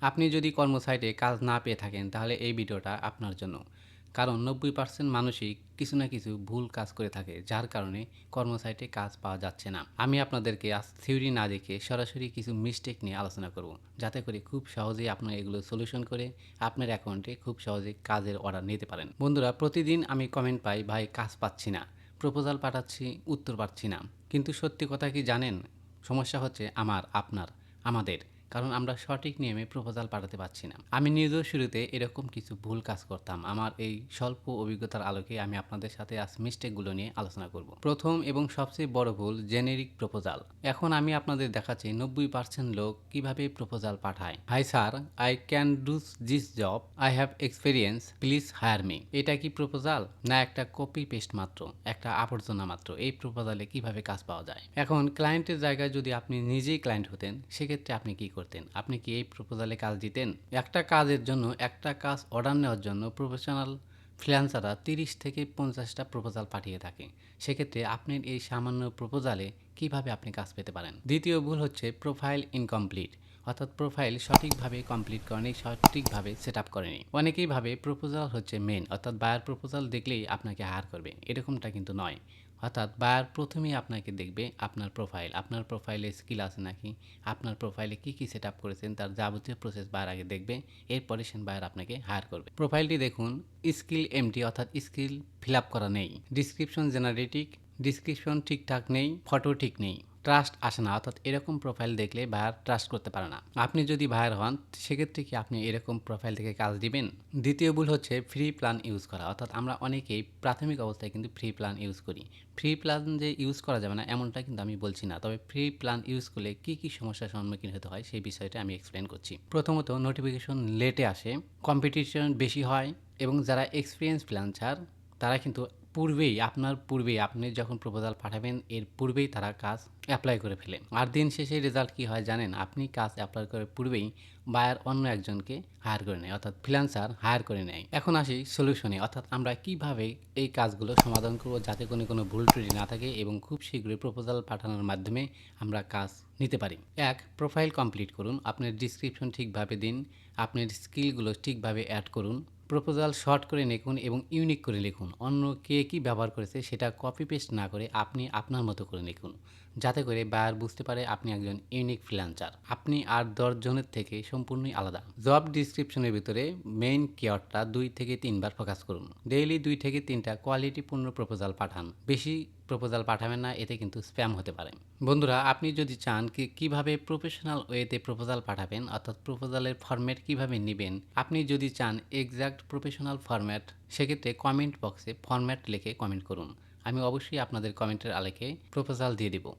আপনি যদি কর্মসাইটে কাজ না পেয়ে থাকেন, তাহলে এই ভিডিওটা আপনার জন্য। কারণ নব্বই পার্সেন্ট মানুষই কিছু না কিছু ভুল কাজ করে থাকে, যার কারণে কর্মসাইটে কাজ পাওয়া যাচ্ছে না। আমি আপনাদেরকে আজ থিওরি না দেখে সরাসরি কিছু মিস্টেক নিয়ে আলোচনা করব, যাতে করে খুব সহজেই আপনার এগুলো সলিউশন করে আপনার অ্যাকাউন্টে খুব সহজে কাজের অর্ডার নিতে পারেন। বন্ধুরা, প্রতিদিন আমি কমেন্ট পাই, ভাই, কাজ পাচ্ছি না। প্রপোজাল পাঠাচ্ছি, উত্তর পাচ্ছি না। কিন্তু সত্যি কথা কি জানেন? সমস্যা হচ্ছে আমার, আপনার, আমাদের। কারণ আমরা সঠিক নিয়মে প্রপোজাল পাঠাতে পারছি না। আমি নিজেও শুরুতে এরকম কিছু ভুল কাজ করতাম। আমার এই স্বল্প অভিজ্ঞতার আলোকে আমি আপনাদের সাথে আজ মিস্টেকগুলো নিয়ে আলোচনা করব। প্রথম এবং সবচেয়ে বড় ভুল, জেনেরিক প্রপোজাল। এখন আমি আপনাদের দেখাচ্ছি নব্বই পার্সেন্ট লোক কীভাবে প্রপোজাল পাঠায়। Hi sir, I can do this job, I have experience, please hire me. এটা কি প্রপোজাল? না, একটা কপি পেস্ট মাত্র, একটা আবর্জনা মাত্র। এই প্রপোজালে কীভাবে কাজ পাওয়া যায়? এখন ক্লায়েন্টের জায়গায় যদি আপনি নিজেই ক্লায়েন্ট হতেন, সেক্ষেত্রে আপনি কি করতেন? আপনি কি এই প্রপোজালে কাজ দিতেন? একটা কাজের জন্য একটা কাজ অর্ডার নেওয়ার জন্য প্রফেশনাল ফ্রিল্যান্সাররা তিরিশ থেকে পঞ্চাশটা প্রপোজাল পাঠিয়ে থাকে। সেক্ষেত্রে আপনার এই সামান্য প্রপোজালে কীভাবে আপনি কাজ পেতে পারেন? দ্বিতীয় ভুল হচ্ছে প্রোফাইল ইনকমপ্লিট, অর্থাৎ প্রোফাইল সঠিকভাবে কমপ্লিট করেনি, সঠিকভাবে সেট আপ করেনি। অনেকেই ভাবে প্রপোজাল হচ্ছে মেন অর্থাৎ বায়ার প্রপোজাল দেখলেই আপনাকে হায়ার করবে। এরকমটা কিন্তু নয়। অর্থাৎ বায়ার প্রথমেই আপনাকে দেখবে আপনার প্রোফাইল আপনার প্রোফাইলে স্কিল আছে নাকি, আপনার প্রোফাইলে কী কী সেট আপ করেছেন, তার যাবতীয় প্রসেস বায়ার আগে দেখবে, এরপরে সেন বায়ার আপনাকে হায়ার করবে। প্রোফাইলটি দেখুন স্কিল এমটি অর্থাৎ স্কিল ফিল আপ করা নেই। ডিসক্রিপশন জেনারেটিক ডিসক্রিপশন ঠিকঠাক নেই ফটো ঠিক নেই। ট্রাস্ট আসে না, অর্থাৎ এরকম প্রোফাইল দেখলে ভাইয়ার ট্রাস্ট করতে পারে না। আপনি যদি ভাইয়ার হন, সেক্ষেত্রে কি আপনি এরকম প্রোফাইল থেকে কাজ দিবেন? দ্বিতীয় ভুল হচ্ছে ফ্রি প্ল্যান ইউজ করা, অর্থাৎ আমরা অনেকেই প্রাথমিক অবস্থায় কিন্তু ফ্রি প্ল্যান ইউজ করি। ফ্রি প্ল্যান যে ইউজ করা যাবে না, এমনটা কিন্তু আমি বলছি না। তবে ফ্রি প্ল্যান ইউজ করলে কী কী সমস্যার সম্মুখীন হতে হয়, সেই বিষয়টা আমি এক্সপ্লেন করছি। প্রথমত নোটিফিকেশন লেটে আসে কম্পিটিশন বেশি হয়, এবং যারা এক্সপিরিয়েন্স প্ল্যানচার তারা কিন্তু পূর্বেই, আপনার পূর্বেই আপনি যখন প্রপোজাল পাঠাবেন, এর পূর্বেই তারা কাজ অ্যাপ্লাই করে ফেলে। আর দিন শেষে রেজাল্ট কী হয় জানেন? আপনি কাজ অ্যাপ্লাই করে পূর্বেই বায়ার অন্য একজনকে হায়ার করে নেয়, অর্থাৎ ফ্রিল্যান্সার হায়ার করে নেয়। এখন আসি সলিউশনে অর্থাৎ আমরা কীভাবে এই কাজগুলো সমাধান করব যাতে কোনো কোনো ভুল ত্রুটি না থাকে এবং খুব শীঘ্রই প্রপোজাল পাঠানোর মাধ্যমে আমরা কাজ নিতে পারি। এক প্রোফাইল কমপ্লিট করুন, আপনার ডিসক্রিপশন ঠিকভাবে দিন, আপনার স্কিলগুলো ঠিকভাবে অ্যাড করুন প্রপোজাল শর্ট করে লিখুন এবং ইউনিক করে লিখুন। অন্য কে কী ব্যবহার করেছে সেটা কপি পেস্ট না করে আপনি আপনার মতো করে লিখুন। যাতে করে বায়ার বুঝতে পারে আপনি একজন ইউনিক ফ্রিল্যান্সার আপনি আর দশজনের থেকে সম্পূর্ণই আলাদা। জব ডিসক্রিপশনের ভিতরে মেইন কেয়ারটা দুই থেকে তিনবার ফোকাস করুন। ডেইলি দুই থেকে তিনটা কোয়ালিটিপূর্ণ প্রপোজাল পাঠান। বেশি প্রপোজাল পাঠাবেন না, এতে কিন্তু স্প্যাম হতে পারে। বন্ধুরা, আপনি যদি চান কি, কীভাবে প্রফেশনাল ওয়েতে প্রপোজাল পাঠাবেন, অর্থাৎ প্রপোজালের ফরম্যাট কীভাবে নেবেন, আপনি যদি চান এক্সাক্ট প্রফেশনাল ফরম্যাট সেক্ষেত্রে কমেন্ট বক্সে ফরম্যাট লিখে কমেন্ট করুন। আমি অবশ্যই আপনাদের কমেন্টের আলেকে প্রপোজাল দিয়ে দেবো।